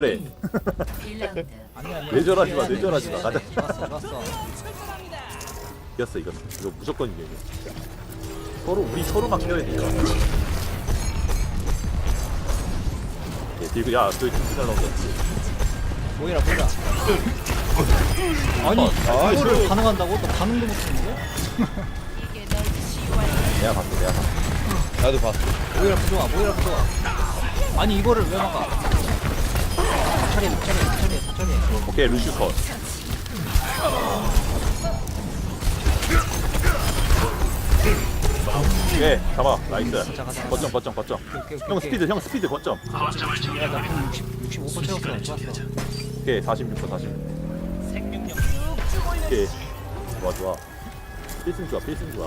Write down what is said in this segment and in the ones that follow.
그래 1라운드. 아니 아니 내절하지 마, 내절하지 마. 가자. 좋았어 좋았어. 이겼어 이겼어. 이거 무조건 이겨 이거 서로 우리 서로만 껴야 돼 이거 예, 뒤그 야저 진짜 잘 나온다. 모이라 모이라. 아니 아, 이거를 이거- 가능한다고? 또 반응도 못했는데? 내가 봤어 내가 봤어. 나도 봤어. 모이라 부조화 모이라 부조화. 아니 이거를 왜 막아 차례 차례 차례 차례 오케이 루슈 컷 예, 잡아, 나이스. 가자, 가자. 거점, 거점, 거점. 오케이, 오케이, 형 오케이. 스피드, 형 스피드 거점. 야나 60, 65% 채웠어 좋았어 오케이, 46%, 46. 오케이. 좋아, 좋아. 필승 좋아, 필승 좋아.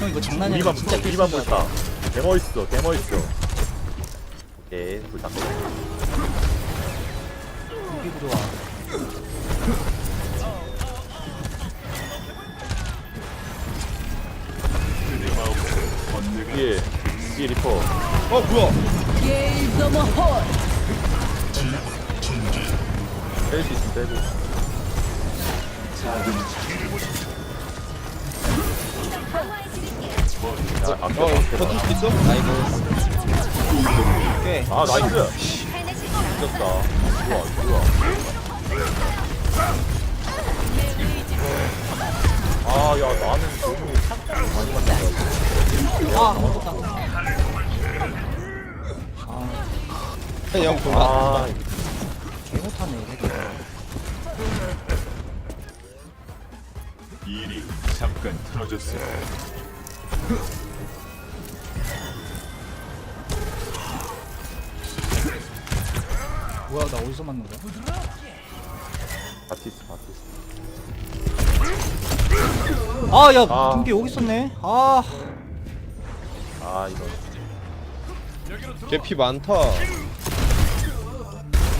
형 이거 장난이 우리만 아니라 진짜 우리만 필승이야. 붙다. 개멋있어, 개멋있어. 오케이, 불 닦고. 무기 부조화 위에, 위에 리퍼. 어 뭐야? 뺄수 있으면 빼고. 야, 아껴, 어. 버틸 수 있어? 오케이 아, 나이스! 이겼다. 좋아, 좋아. 아, 야, 나는 너무 많이 만났다. 아 아무것도 그냥 좀 아, 개 못하네 이거 일이 잠깐 틀어졌어 뭐야 나 어디서 맞는 거야? 바티스, 바티스. 아야 아. 등기 여기 있었네 아 아, 이거. 개피 많다.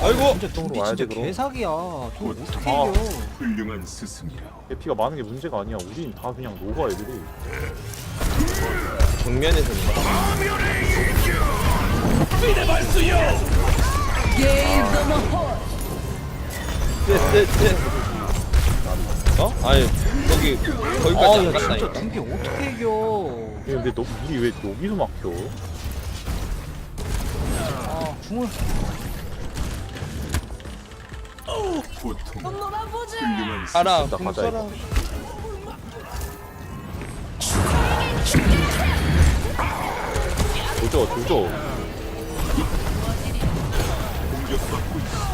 아이고. 진짜 등기 와야 진짜 돼, 그럼. 개사기야 저거 어떻게 아. 이겨 훌륭한 스승이라. 피가 많은 게 문제가 아니야. 우린 다 그냥 녹아, 애들이. 정면에서 쎄쎄쎄 어? 아니 거기 거기까지 안 아야 진짜 갔다니까 등기 어떻게 이겨 야, 근데 너, 우리 왜 여기서 막혀? 아 궁을 가라 나궁 가자, 조져, 조져. 공격받고 있어.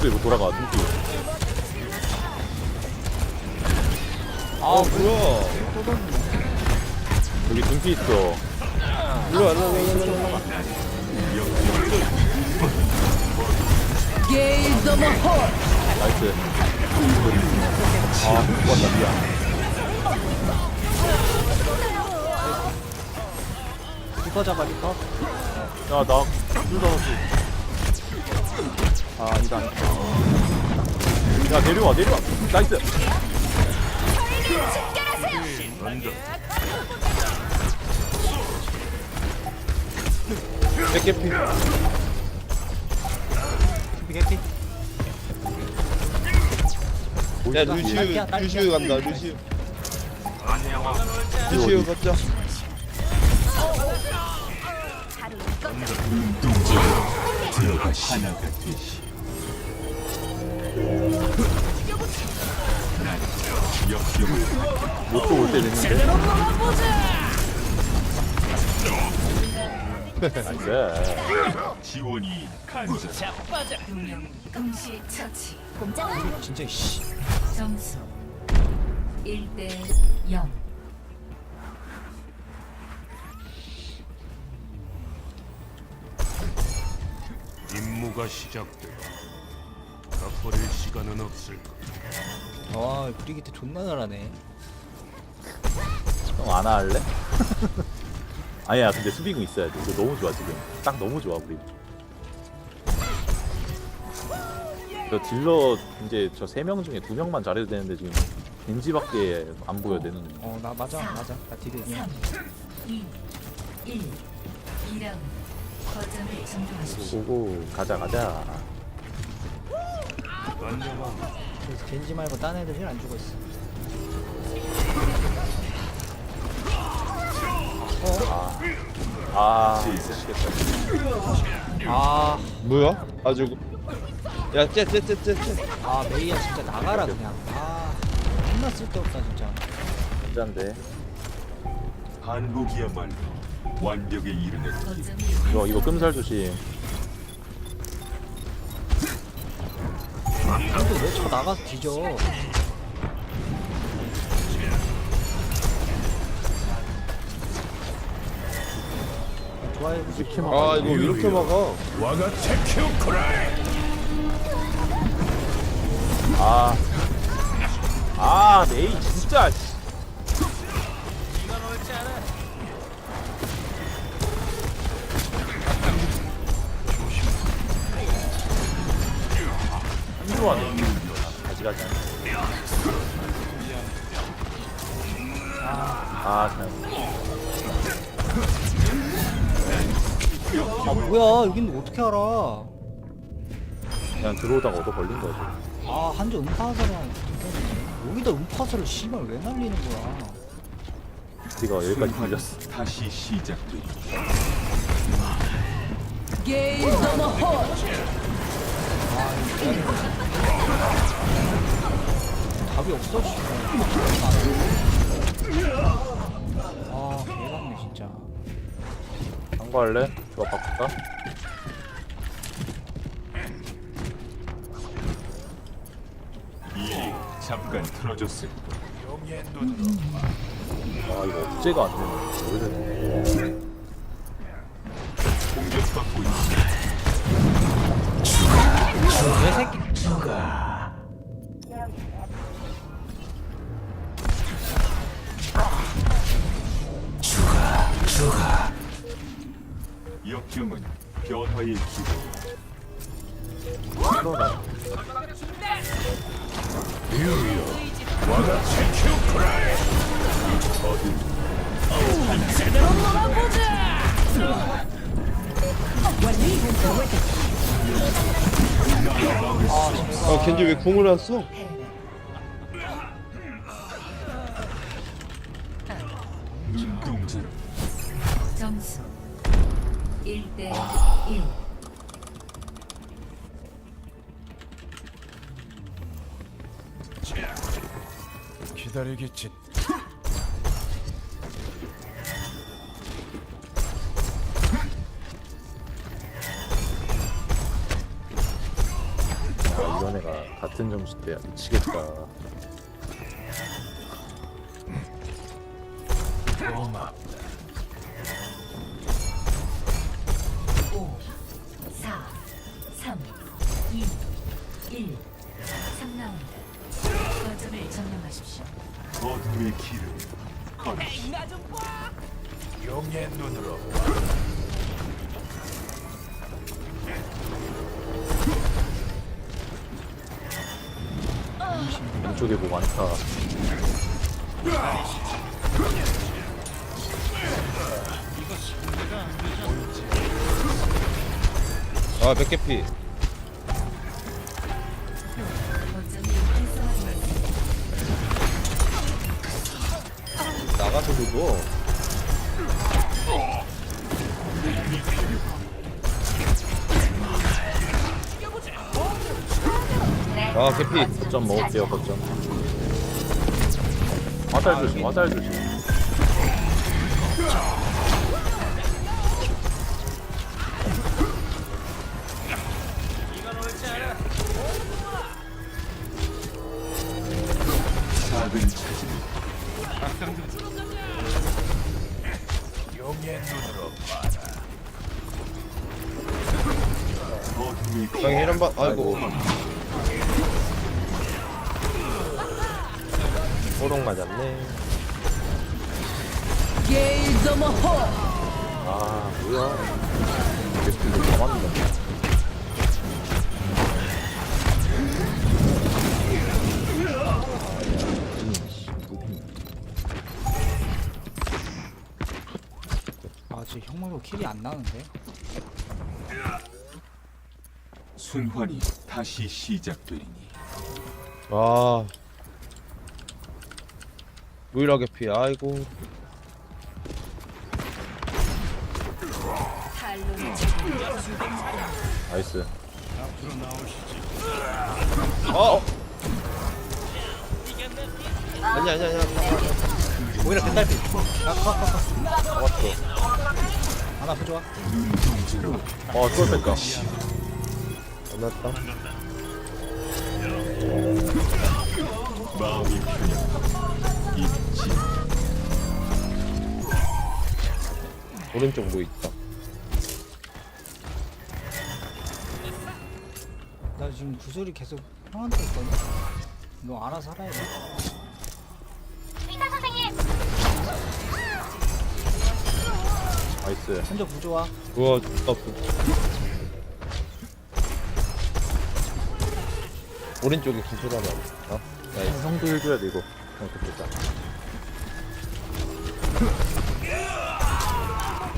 오른쪽으로 돌아가, 등기. 아 뭐야 여기 등기 있어. 일로 와 일로 와 일로 와, 일로 와 나이스. 아, 죽었다, 미안. 리퍼 잡아 리퍼 야, 나, 술 잡았어. 아, 이거 아니야. 야, 내려와, 내려와. 나이스. 백개피 개피 야 루시우. 루시우 간다 루시우 루시우 가자 들어가시. 하나가 되시. 난 역경을 목도 올때 됐는데. 나이스. 지원이 간절. 진짜 씨 점수 1대 0. 임무가. 갚아 버릴 시간은 없을 것. 와 브리기트 존나 잘하네 형 안아 할래? 아니야 근데 수비공 있어야 돼 이거 너무 좋아 지금 딱 너무 좋아 우리 저 딜러 이제 저 세 명 중에 두 명만 잘해도 되는데 지금 겐지밖에 안 보여 되는 어 나 맞아 맞아 나 딜이야 3, 2, 1. 2라운드. 거점을 점령하십시오. 보고 가자 가자 그래서 겐지 말고 딴 애들 힐 안 주고 있어. 아. 미치겠다 아, 뭐야? 아주 야 쟤쟤쟤쟤쟤. 아 메이야 진짜 나가라 그냥. 아 존나 쓸데없다 진짜. 혼자인데. 한국이야말로 완벽에 이르는 이거 끔살 조심 근데 왜 저 나가서 뒤져 좋아요 이렇게 막 아 이거 왜 이렇게 막아 와가 체큐크라이 아. 아, 메이 진짜. 씨. 안 좋아하네. 가지 가지. 아, 참. 아 뭐야 여긴 어떻게 알아 그냥 들어오다가 얻어 걸린 거지. 아 한조 음파사랑 여기다 음파사를 씨발 왜 날리는 거야 우리가 여기까지 걸렸어. 다시 시작돼 답이 없어 씨발 아 개같네 진짜 한거 할래? 좋아, 바꿀까? 이 잠깐 틀어줬을 아, 이거 억제가 안 되네. 왜. 공격받고 있어 내 새끼 역경은 변화의. 와가 체큐크라이 아 겐지 왜 궁을 안 써? 1대 1. 기다리겠지 아, 이런 애가 같은 점수 때야 미치겠다. 오, 어둠의 길을 걸으시 용의 눈으로 왼쪽에 뭐 많다. 아 맥개피 그거. 아 개피 거점 먹을게요, 거점. 화살 조심, 화살 조심. 아이고. 호롱 맞았네. 아 뭐야? 다 맞는다 아 지금 형 말고 킬이 안 나는데 순환이 다시 시작되리니. 아. 무일하게 피해. 아이고. 나이스. 어! 아니 아니 아니 오히려 벤달피 아커커커 잡았어 하나 부좋아. 어쫄 뺐다 안 났다. 마음이 편해 입지 오른쪽 뭐 있다. 나 지금 구슬이 계속 형한테 있거든. 너 알아서 살아야 돼. 나이스. 혼자 부좋아 우와 좋다 부- 오른쪽에 구슬 하나 있다 나이스. 형도 해줘야 돼 이거. 형 좋겠다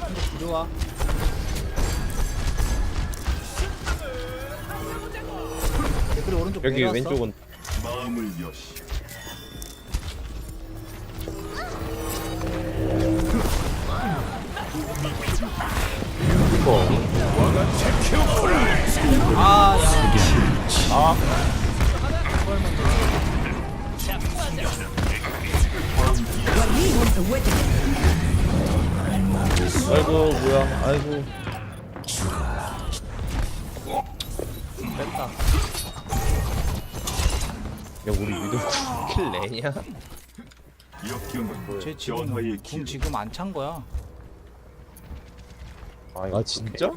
혼자 부좋아 댓글이 오른쪽 여기 내려왔어. 왼쪽은 마음을 여시 이거. 아야 아 이고 뭐야. 아이고. 뺐다. 야 우리 위도 킬 내냐? 역경은 쟤 지금 궁길 지금 안 찬 거야. 아, 아, 진짜?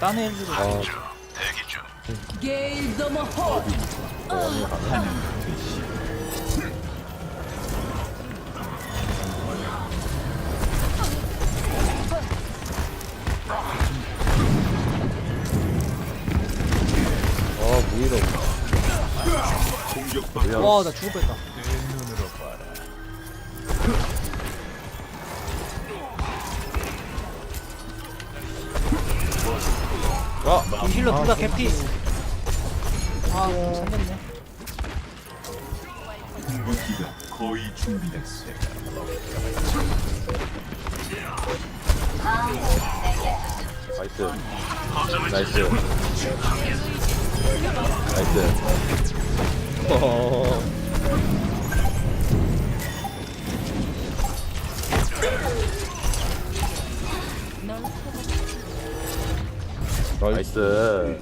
딴애 해주고 아 아, 공격받고 와나 죽을 뻔했다 힐러 둘 다 개피. 아 살렸네. 궁극기가 거의 준비됐어 나이스. 나이스. 나이스. 어. 나이스.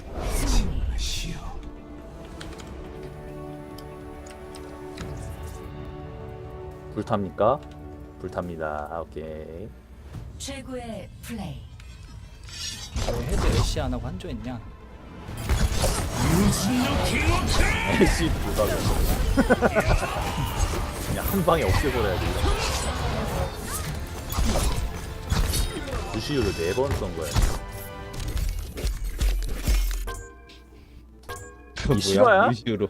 불탑니까? 불탑니다. 오케이. 최고의 플레이. 왜 헤드 애쉬 안 하고 한조 했냐? 애쉬 불탑이 그냥 한 방에 없애버려야 돼 루시우를 네번 쏜 거야 이 실화야? 루시우로